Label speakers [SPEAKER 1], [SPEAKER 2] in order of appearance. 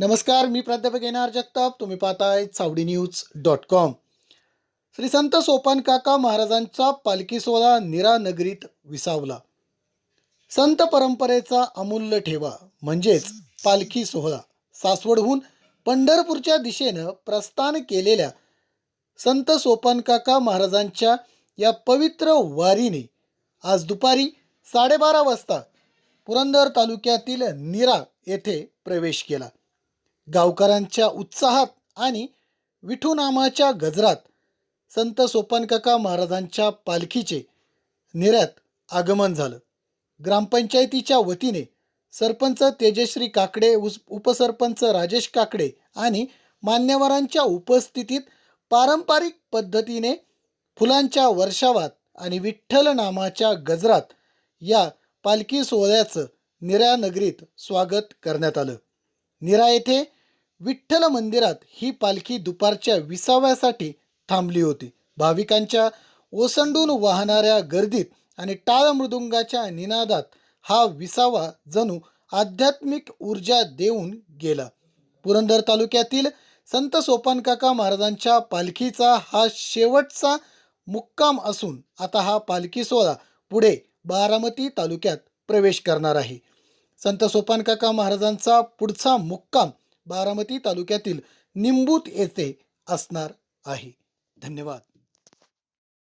[SPEAKER 1] नमस्कार मी प्राध्यापक N R Jagtap. तुम्ही पाहताय Sawadi news dot com. Shri Sant Sopan Kaka महाराजांचा पालखी सोहळा निरा नगरीत विसावला. संत परंपरेचा अमूल्य ठेवा म्हणजेच पालखी सोहळा सासवडहून पंढरपूरच्या दिशेनं प्रस्थान केलेल्या संत सोपान काका महाराजांच्या या पवित्र वारीने आज दुपारी साडेबारा वाजता पुरंदर तालुक्यातील निरा येथे प्रवेश केला. गावकऱ्यांच्या उत्साहात आणि विठू नामाच्या गजरात संत सोपानकाका महाराजांच्या पालखीचे निर्यात आगमन झालं. ग्रामपंचायतीच्या वतीने सरपंच तेजश्री काकडे उस उपसरपंच राजेश काकडे आणि मान्यवरांच्या उपस्थितीत पारंपरिक पद्धतीने फुलांच्या वर्षावात आणि विठ्ठल नामाच्या गजरात या पालखी सोहळ्याचं निरा नगरीत स्वागत करण्यात आलं. निरा येथे विठ्ठल मंदिरात ही पालखी दुपारच्या विसाव्यासाठी थांबली होती. भाविकांच्या ओसंडून वाहणाऱ्या गर्दीत आणि टाळ मृदुंगाच्या निनादात हा विसावा जणू आध्यात्मिक ऊर्जा देऊन गेला. पुरंदर तालुक्यातील संत सोपानकाका महाराजांच्या पालखीचा हा शेवटचा मुक्काम असून आता हा पालखी सोहळा पुढे बारामती तालुक्यात प्रवेश करणार आहे. संत सोपानकाका महाराजांचा पुढचा मुक्काम बारामती तालुक्यातील निंबूत येथे असणार आहे. धन्यवाद.